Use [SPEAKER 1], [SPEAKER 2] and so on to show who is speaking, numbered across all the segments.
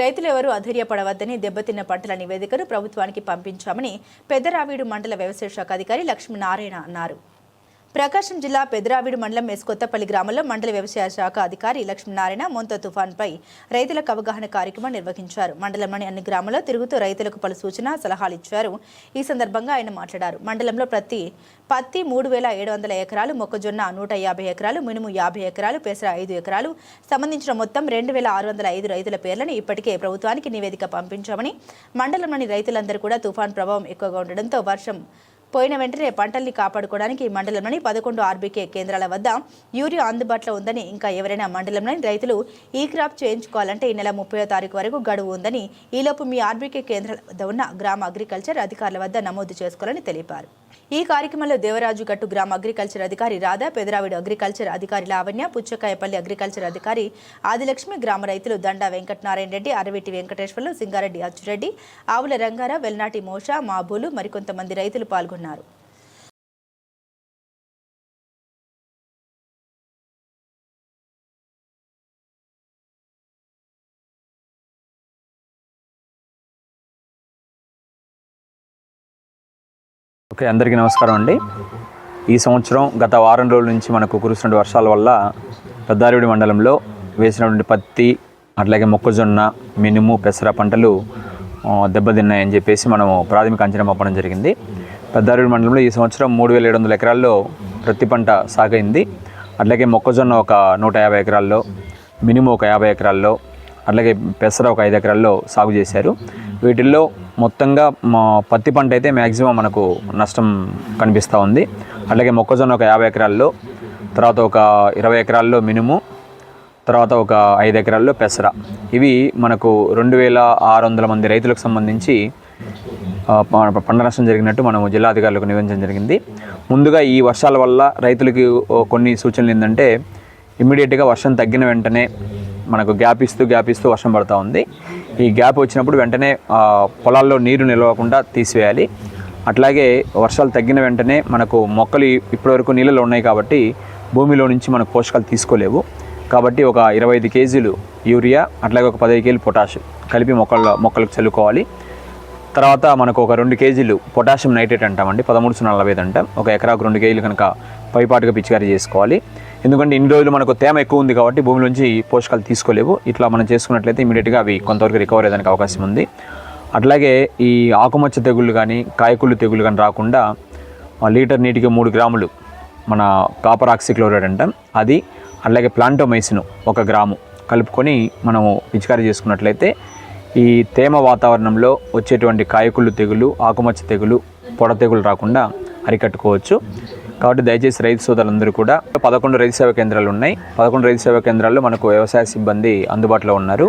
[SPEAKER 1] రైతులు ఎవరూ అధైర్యపడవద్దని దెబ్బతిన్న పంటల నివేదికను ప్రభుత్వానికి పంపించామని పెద్దరావీడు మండల వ్యవసాయ శాఖ అధికారి లక్ష్మీనారాయణ అన్నారు. ప్రకాశం జిల్లా పెదరావిడు మండలం ఎస్కొత్తపల్లి గ్రామంలో మండల వ్యవసాయ శాఖ అధికారి లక్ష్మీనారాయణ మొంత తుఫాన్పై రైతులకు అవగాహన కార్యక్రమం నిర్వహించారు. మండలంలోని అన్ని గ్రామాల్లో తిరుగుతూ రైతులకు పలు సూచన సలహాలు ఇచ్చారు. ఈ సందర్భంగా ఆయన మాట్లాడారు. మండలంలో ప్రతి పత్తి మూడు వేల ఏడు వందల ఎకరాలు మొక్కజొన్న నూట యాభై ఎకరాలు మినుము యాభై ఎకరాలు పెసర ఐదు ఎకరాలు. సంబంధించిన మొత్తం రెండు వేల ఆరు వందల ఐదు రైతుల పేర్లను ఇప్పటికే ప్రభుత్వానికి నివేదిక పంపించామని మండలంలోని రైతులందరూ కూడా తుఫాన్ ప్రభావం ఎక్కువగా ఉండడంతో వర్షం పోయిన వెంటనే పంటల్ని కాపాడుకోవడానికి మండలంలోని పదకొండు ఆర్బీకే కేంద్రాల వద్ద యూరియా అందుబాటులో ఉందని ఇంకా ఎవరైనా మండలంలోని రైతులు ఈ క్రాప్ చేయించుకోవాలంటే ఈ నెల ముప్పై తారీఖు వరకు గడువు ఉందని ఈలోపు మీ ఆర్బీకే కేంద్రాల వద్ద ఉన్న గ్రామ అగ్రికల్చర్ అధికారుల వద్ద నమోదు చేసుకోవాలని తెలిపారు. ఈ కార్యక్రమంలో దేవరాజు గట్టు గ్రామ అగ్రికల్చర్ అధికారి రాధా పెదరావిడు అగ్రికల్చర్ అధికారి లావణ్య పుచ్చకాయపల్లి అగ్రికల్చర్ అధికారి ఆదిలక్ష్మి గ్రామ రైతులు దండా వెంకటనారాయణ రెడ్డి అరవిటి వెంకటేశ్వర్లు సింగారెడ్డి అచ్చురెడ్డి ఆవుల రంగారావు వెల్నాటి మోష మాబూలు మరికొంతమంది రైతులు పాల్గొన్నారు.
[SPEAKER 2] ఓకే అందరికీ నమస్కారం అండి. ఈ సంవత్సరం గత వారం రోజుల నుంచి మనకు కురుస్తున్న వర్షాల వల్ల పెద్దారెడ్డి మండలంలో వేసినటువంటి పత్తి అట్లాగే మొక్కజొన్న మినుము పెసర పంటలు దెబ్బతిన్నాయని చెప్పేసి మనము ప్రాథమిక అంచనా పంపడం జరిగింది. పెద్దారెడ్డి మండలంలో ఈ సంవత్సరం మూడు వేల ఏడు వందల ఎకరాల్లో ప్రతి పంట సాగైంది. అట్లాగే మొక్కజొన్న ఒక నూట యాభై ఎకరాల్లో మినుము ఒక యాభై ఎకరాల్లో అట్లాగే పెసర ఒక ఐదు ఎకరాల్లో సాగు చేశారు. వీటిల్లో మొత్తంగా మా పత్తి పంట అయితే మ్యాక్సిమం మనకు నష్టం కనిపిస్తూ ఉంది. అట్లాగే మొక్కజొన్న ఒక యాభై ఎకరాల్లో తర్వాత ఒక ఇరవై ఎకరాల్లో మినుము తర్వాత ఒక ఐదు ఎకరాల్లో పెసర. ఇవి మనకు రెండు వేల ఆరు వందల మంది రైతులకు సంబంధించి పంట నష్టం జరిగినట్టు మనం జిల్లా అధికారులకు నివేదించడం జరిగింది. ముందుగా ఈ వర్షాల వల్ల రైతులకి కొన్ని సూచనలు ఏంటంటే ఇమ్మీడియట్గా వర్షం తగ్గిన వెంటనే మనకు గ్యాప్ ఇస్తూ గ్యాప్ ఇస్తూ వర్షం పడుతూ ఉంది. ఈ గ్యాప్ వచ్చినప్పుడు వెంటనే పొలాల్లో నీరు నిలవకుండా తీసివేయాలి. అట్లాగే వర్షాలు తగ్గిన వెంటనే మనకు మొక్కలు ఇప్పటివరకు నీళ్ళలో ఉన్నాయి కాబట్టి భూమిలో నుంచి మనకు పోషకాలు తీసుకోలేవు. కాబట్టి ఒక ఇరవై ఐదు కేజీలు యూరియా అట్లాగే ఒక పదిహేను కేజీలు పొటాష్ కలిపి మొక్కల మొక్కలకు చల్లుకోవాలి. తర్వాత మనకు ఒక రెండు కేజీలు పొటాషియం నైట్రేట్ అంటామండి పదమూడు సున్నా నలభై ఐదు అంటాం. ఒక ఎకరాకు రెండు కేజీలు కనుక పైపాటుగా పిచికారీ చేసుకోవాలి. ఎందుకంటే ఇన్ని రోజులు మనకు తేమ ఎక్కువ ఉంది కాబట్టి భూమిలోంచి పోషకాలు తీసుకోలేవు. ఇట్లా మనం చేసుకున్నట్లయితే ఇమీడియట్గా అవి కొంతవరకు రికవర్ అయ్యేదానికి అవకాశం ఉంది. అట్లాగే ఈ ఆకుమచ్చ తెగుళ్ళు కానీ కాయకుళ్ళు తెగుళ్ళు కానీ రాకుండా ఆ లీటర్ నీటికి మూడు గ్రాములు మన కాపర్ ఆక్సిక్లోరైడ్ అంటాం. అది అట్లాగే ప్లాంటోమైసిన్ ఒక గ్రాము కలుపుకొని మనము పిచికారీ చేసుకున్నట్లయితే ఈ తేమ వాతావరణంలో వచ్చేటువంటి కాయకుళ్ళు తెగులు ఆకుమచ్చ తెగులు పొడ తెగులు రాకుండా అరికట్టుకోవచ్చు. కాబట్టి దయచేసి రైతు సోదరులందరూ కూడా పదకొండు రైతు సేవా కేంద్రాలు ఉన్నాయి. పదకొండు రైతు సేవా కేంద్రాల్లో మనకు వ్యవసాయ సిబ్బంది అందుబాటులో ఉన్నారు.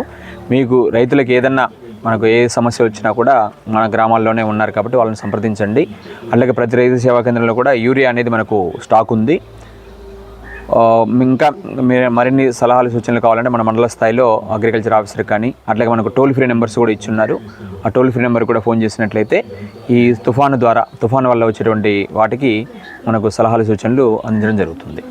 [SPEAKER 2] మీకు రైతులకు ఏదన్నా మనకు ఏ సమస్య వచ్చినా కూడా మన గ్రామాల్లోనే ఉన్నారు కాబట్టి వాళ్ళని సంప్రదించండి. అలాగే ప్రతి రైతు సేవా కేంద్రంలో కూడా యూరియా అనేది మనకు స్టాక్ ఉంది. ఇంకా మీరు మరిన్ని సలహాలు సూచనలు కావాలంటే మన మండల స్థాయిలో అగ్రికల్చర్ ఆఫీసర్ కానీ అట్లాగే మనకు టోల్ ఫ్రీ నెంబర్స్ కూడా ఇచ్చున్నారు. ఆ టోల్ ఫ్రీ నెంబర్ కూడా ఫోన్ చేసినట్లయితే ఈ తుఫాను ద్వారా తుఫాను వల్ల వచ్చేటువంటి వాటికి మనకు సలహాలు సూచనలు అందించడం జరుగుతుంది.